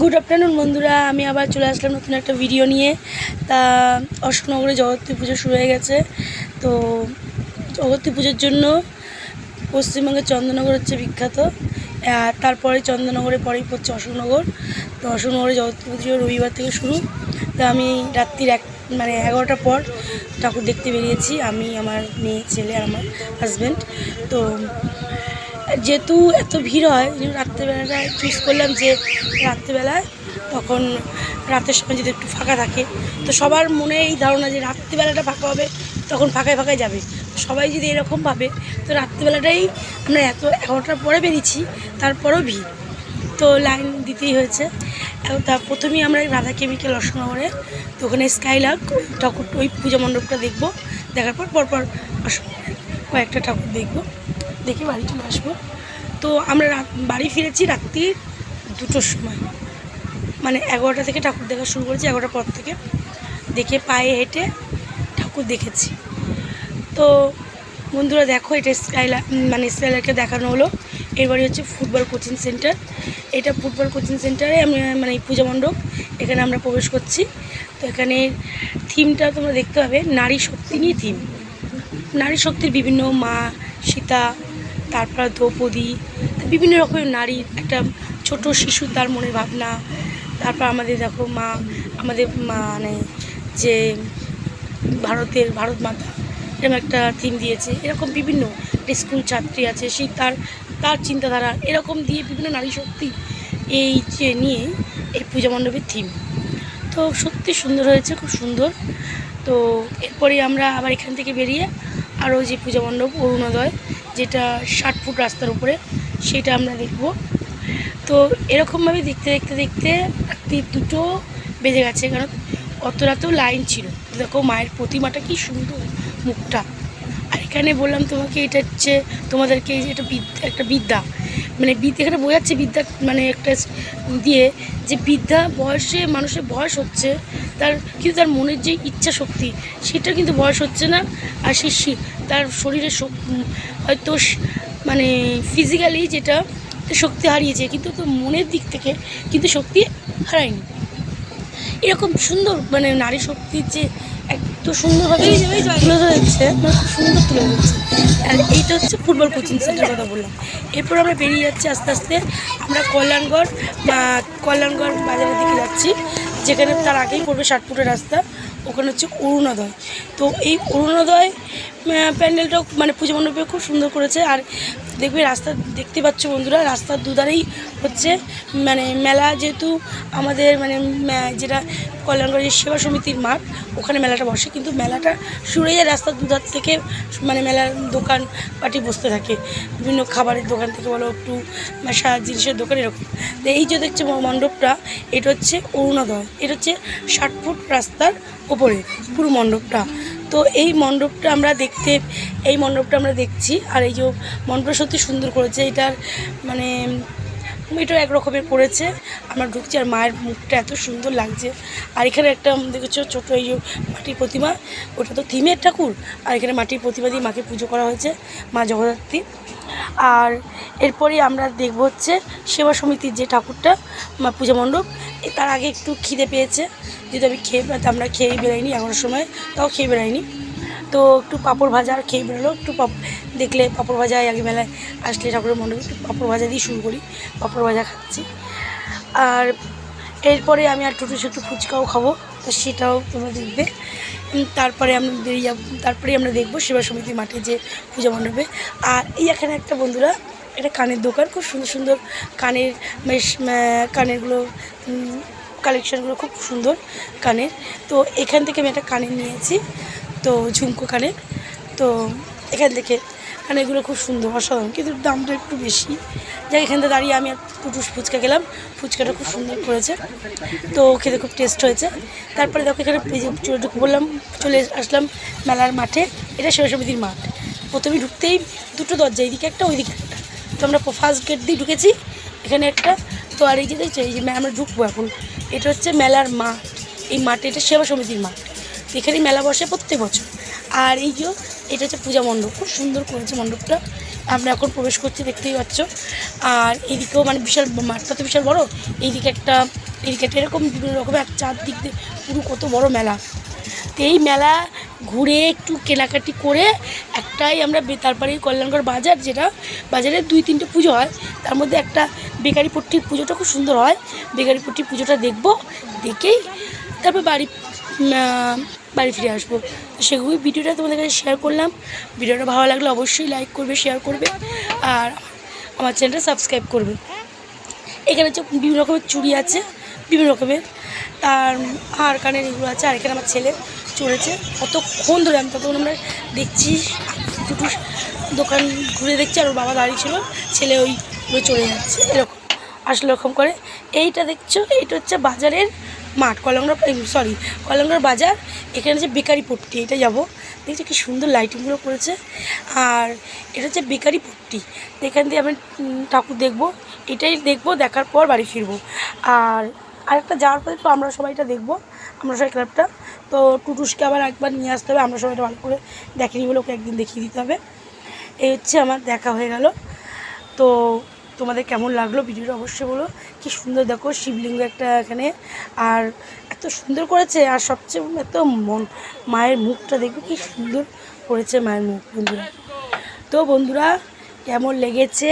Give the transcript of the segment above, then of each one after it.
Good afternoon বন্ধুরা। আমি আবার চলে আসলাম নতুন একটা ভিডিও নিয়ে। তা, অশোকনগরে জগত্রী পুজো শুরু হয়ে গেছে। তো জগত্রী পুজোর জন্য পশ্চিমবঙ্গের চন্দননগর হচ্ছে বিখ্যাত। তারপরে চন্দননগরে পরেই পড়ছে অশোকনগর। তো, অশোকনগরে জগত্রী পুজো রবিবার থেকে শুরু। তা, আমি রাত্রির এক মানে এগারোটার পর ঠাকুর দেখতে বেরিয়েছি। আমি, আমার মেয়ে, ছেলে আর আমার হাজব্যান্ড তো যেহেতু এত ভিড় হয় রাত্রেবেলাটা চুজ করলাম যে রাত্রেবেলায়, তখন রাতের সময় যদি একটু ফাঁকা থাকে, তো সবার মনে এই ধারণা যে রাত্রিবেলাটা ফাঁকা হবে, তখন ফাঁকায় ফাঁকায় যাবে। সবাই যদি এরকম ভাবে, তো রাত্রিবেলাটাই আমরা এত এগারোটার পরে বেরিয়েছি, তারপরেও ভিড়। তো লাইন দিতেই হয়েছে। তা প্রথমেই আমরা রাধা কেমিক্যাল অশোকনগরে, তো ওখানে স্কাইলাক ঠাকুর, ওই পূজা মণ্ডপটা দেখব। দেখার পর পরপর কয়েকটা ঠাকুর দেখব। দেখে বাড়ি চলে আসব। তো আমরা বাড়ি ফিরেছি রাত্রি দুটোর সময়। মানে এগারোটা থেকে ঠাকুর দেখা শুরু করেছি, এগারোটার পর থেকে দেখে পায়ে হেঁটে ঠাকুর দেখেছি। তো বন্ধুরা দেখো, এটা স্কাইলা মানে স্কাইলারকে দেখানো হলো। এরবারই হচ্ছে ফুটবল কোচিং সেন্টার। এটা ফুটবল কোচিং সেন্টারে আমি মানে পূজা মণ্ডপ, এখানে আমরা প্রবেশ করছি। তো এখানে থিমটা তোমরা দেখতে পাবে, নারী শক্তি নিয়ে থিম। নারী শক্তির বিভিন্ন মা, সীতা তারপর দ্রৌপদী, বিভিন্ন রকমের নারীর একটা ছোট শিশু তার মনের ভাবনা। তারপর আমাদের দেখো মা, আমাদের মানে যে ভারতের ভারত মাতা, এরকম একটা থিম দিয়েছে। এরকম বিভিন্ন স্কুল ছাত্রী আছে, সেই তার তার চিন্তাধারা এরকম দিয়ে বিভিন্ন নারী শক্তি এই যে নিয়ে এই পূজা মণ্ডপের থিম তো সত্যি সুন্দর হয়েছে, খুব সুন্দর। তো এরপরে আমরা আবার এখান থেকে বেরিয়ে আরও যে পূজা মণ্ডপ, অরুণোদয় যেটা ষাট ফুট রাস্তার উপরে, সেটা আমরা দেখব। তো এরকমভাবে দেখতে দেখতে দেখতে রাত্রি দুটো বেজে গেছে, কারণ অত রাতেও লাইন ছিল। দেখো মায়ের প্রতিমাটা কি সুন্দর মুখটা। এখানে বললাম তোমাকে এটা হচ্ছে, তোমাদেরকে এটা বিদ্যা, একটা বিদ্যা। মানে বিদ্যা, এখানে বোঝাচ্ছে বিদ্যা মানে একটা দিয়ে যে বিদ্যা বয়সে, মানুষের বয়স হচ্ছে, তার কিন্তু তার মনের যে ইচ্ছা শক্তি, সেটা কিন্তু বয়স হচ্ছে না, আর সে তার শরীরের শক- হয়তো মানে ফিজিক্যালি যেটা, শক্তি হারিয়েছে, কিন্তু তো মনের দিক থেকে কিন্তু শক্তি হারায়নি। এরকম সুন্দর মানে নারী শক্তির যে এত সুন্দরভাবে তুলে ধরেছে মানে খুব সুন্দর তুলে ধরেছে। আর এইটা হচ্ছে ফুটবল কোচিং সেন্টার কথা বললাম। এরপর আমরা বেরিয়ে যাচ্ছি আস্তে আস্তে, আমরা কল্যাণগড় বা কল্যাণগড় বাজারের দিকে যাচ্ছি, যেখানে তার আগেই পড়বে ষাট ফুটের রাস্তা, ওখানে হচ্ছে অরুণোদয়। তো এই অরুণোদয় আহ, প্যান্ডেলটাও মানে পুজো মণ্ডপে খুব সুন্দর করেছে। আর দেখবে রাস্তা দেখতে পাচ্ছ বন্ধুরা রাস্তার দুধারেই হচ্ছে মানে মেলা যেহেতু আমাদের মানে যেটা কল্যাণগড়ের সেবা সমিতির মাঠ ওখানে মেলাটা বসে। কিন্তু মেলাটা শুরু হয়ে যায় রাস্তার দুধার থেকে মানে মেলার দোকান পাটি বসতে থাকে। বিভিন্ন খাবারের দোকান থেকে বলো একটু সারা জিনিসের দোকান এরকম। এই যে দেখছে মণ্ডপটা এটা হচ্ছে অরুণোদয়। এটা হচ্ছে ষাট ফুট রাস্তার ওপরে পুরো মণ্ডপটা। তো এই মণ্ডপটা আমরা দেখতে, এই মণ্ডপটা আমরা দেখছি, আর এই যে মণ্ডপটা সত্যি সুন্দর করেছে, এটার মানে এটা এক রকমের করেছে। আমরা ঢুকছি আর মায়ের মুখটা এত সুন্দর লাগছে। আর এখানে একটা দেখেছ ছোটো এই মাটির প্রতিমা, ওটা তো থিমের ঠাকুর। আর এখানে মাটির প্রতিমা দিয়ে মাকে পুজো করা হয়েছে, মা জগদ্ধাত্রী। আর এরপরেই আমরা দেখব হচ্ছে সেবা সমিতির যে ঠাকুরটা পূজা মণ্ডপ তার আগে একটু খিদে পেয়েছে। যেহেতু আমি খেয়ে আমরা খেয়ে বেরোয়নি এগারোটার সময়, তাও খেয়ে বেরোয়নি। তো একটু পাঁপড় ভাজা আর খেয়ে বেরোলো। একটু পাপ দেখলে পাঁপড় ভাজা আগে মেলায় আসলে ঠাকুরের মণ্ডপে একটু পাঁপড় ভাজা দিয়ে শুরু করি। পাঁপড় ভাজা খাচ্ছি। আর এরপরে আমি আর টুটু একটু ফুচকাও খাব, তো সেটাও তোমরা দেখবে। তারপরে আমরা বেরিয়ে যাব তারপরেই আমরা দেখব সেবা সমিতির মাঠে যে পূজা মণ্ডপে। আর এই এখানে একটা বন্ধুরা একটা কানের দোকান, খুব সুন্দর সুন্দর কানের বেশ কানেরগুলো কালেকশানগুলো খুব সুন্দর কানের। তো এখান থেকে আমি একটা কানের নিয়েছি, তো ঝুমকো কানের। তো এখান থেকে কানেরগুলো খুব সুন্দর, অসাধারণ, কিন্তু দামটা একটু বেশি। যাই এখান থেকে দাঁড়িয়ে আমি টুটুস ফুচকা খেলাম, ফুচকাটা খুব সুন্দর করেছে। তো খেতে খুব টেস্ট হয়েছে। তারপরে দেখো এখানে বললাম, চলে আসলাম মেলার মাঠে। এটা সেবা সমিতির মাঠ। প্রথমে ঢুকতেই দুটো দরজা, এইদিকে একটা, ওইদিকে তো আমরা ফার্স্ট গেট দিয়ে ঢুকেছি। এখানে একটা তো আর এই যে দেখছ, এই যে আমরা ঢুকবো এখন। এটা হচ্ছে মেলার মাঠ এই মাঠে এটা সেবা সমিতির মাঠ এখানে মেলা বসে প্রত্যেক বছর। আর এই যে, এটা হচ্ছে পূজা মণ্ডপ। খুব সুন্দর করেছে মণ্ডপটা। আমরা এখন প্রবেশ করছি, দেখতেই পাচ্ছ। আর এইদিকেও মানে বিশাল মাঠটা তো বিশাল বড়। এইদিকে একটা এইদিকে একটা এরকম বিভিন্ন রকমের চারদিক দিয়ে পুরো কত বড় মেলা। তো এই মেলা ঘুরে একটু কেনাকাটি করে একটাই আমরা বে- তারপরে এই কল্যাণগড় বাজার, যেটা বাজারে দুই তিনটে পুজো হয়। তার মধ্যে একটা বেকারি পট্টির পুজোটা খুব সুন্দর হয়। বেকারি পট্টির পুজোটা দেখব, দেখেই তারপর বাড়ি বাড়ি ফিরে আসব। সেগুলো ভিডিওটা তোমাদের কাছে শেয়ার করলাম। ভিডিওটা ভালো লাগলে অবশ্যই লাইক করবে শেয়ার করবে, আর আমার চ্যানেলটা সাবস্ক্রাইব করবে। এখানে হচ্ছে বিভিন্ন রকমের চুড়ি আছে, বিভিন্ন রকমের। আর হার কানের এগুলো আছে, আর এখানে আমার ছেলে চড়েছে। কতক্ষণ ধরে আমি ততক্ষণ আমরা দেখছি, দুটো দোকান ঘুরে দেখছি আর ওর বাবা দাঁড়িয়ে ছিল, ছেলে ওই চলে যাচ্ছে, এরকম। আসলে এরকম করে। এইটা দেখছ? এইটা হচ্ছে বাজারের মাঠ কলঙ্গর সরি কলঙ্গর বাজার। এখানে হচ্ছে বেকারি পট্টি এটা যাব। দেখছি কি সুন্দর লাইটিংগুলো করেছে। আর এটা হচ্ছে বেকারি পট্টি। এখান দিয়ে আমি ঠাকুর দেখব। এটাই দেখব, দেখার পর বাড়ি ফিরবো। আর আরেকটা যাওয়ার পরে তো আমরা সবাই এটা দেখব। আমরা সবাই ক্লাবটা তো টুটুসকে আবার একবার নিয়ে আসতে হবে, আমরা সবাই ভালো করে দেখেনি বলে ওকে একদিন দেখিয়ে দিতে হবে। এই হচ্ছে আমার দেখা হয়ে গেল। তো তোমাদের কেমন লাগল ভিডিওটা অবশ্যই বলো। কি সুন্দর দেখো শিবলিঙ্গ একটা এখানে। আর এত সুন্দর করেছে, আর সবচেয়ে এত মন, মায়ের মুখটা দেখবে কি সুন্দর করেছে মায়ের মুখ, বন্ধুরা। তো বন্ধুরা, কেমন লেগেছে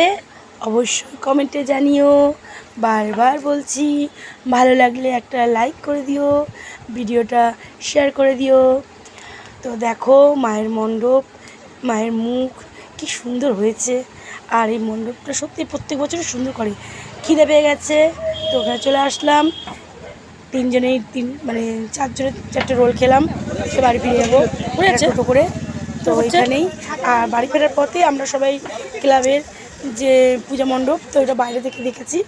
অবশ্যই কমেন্টে জানিও। বারবার বলছি, ভালো লাগলে একটা লাইক করে দিও। ভিডিওটা শেয়ার করে দিও। তো দেখো মায়ের মণ্ডপ মায়ের মুখ কি সুন্দর হয়েছে। আর এই মণ্ডপটা সত্যি প্রত্যেক বছরই সুন্দর করে খিদে পেয়ে গেছে। তো ওখানে চলে আসলাম। তিনজনেই তিন মানে চারজনের চারটে রোল খেলাম। সে বাড়ি ফিরে যাব। টোটো করে। তো ওইখানেই আর বাড়ি ফেরার পথে আমরা সবাই ক্লাবের যে পূজা মণ্ডপ তো ওটা বাইরে থেকে দেখেছি।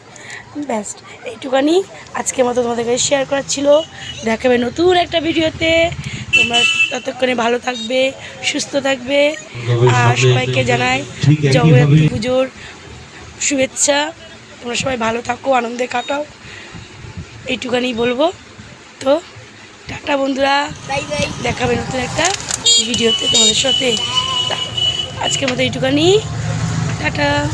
ব্যাস এইটুকানি আজকের মতো তোমাদের কাছে শেয়ার করার ছিল। দেখাবে নতুন একটা ভিডিওতে। তোমরা ততক্ষণে ভালো থাকবে সুস্থ থাকবে। আর সবাইকে জানাই জগদ্ধাত্রী পুজোর শুভেচ্ছা। তোমরা সবাই ভালো থাকো আনন্দে কাটাও। এইটুকানি বলব। তো টাটা বন্ধুরা। দেখাবে নতুন একটা ভিডিওতে তোমাদের সাথে। তা- আজকের মতো এইটুখানি টাটা।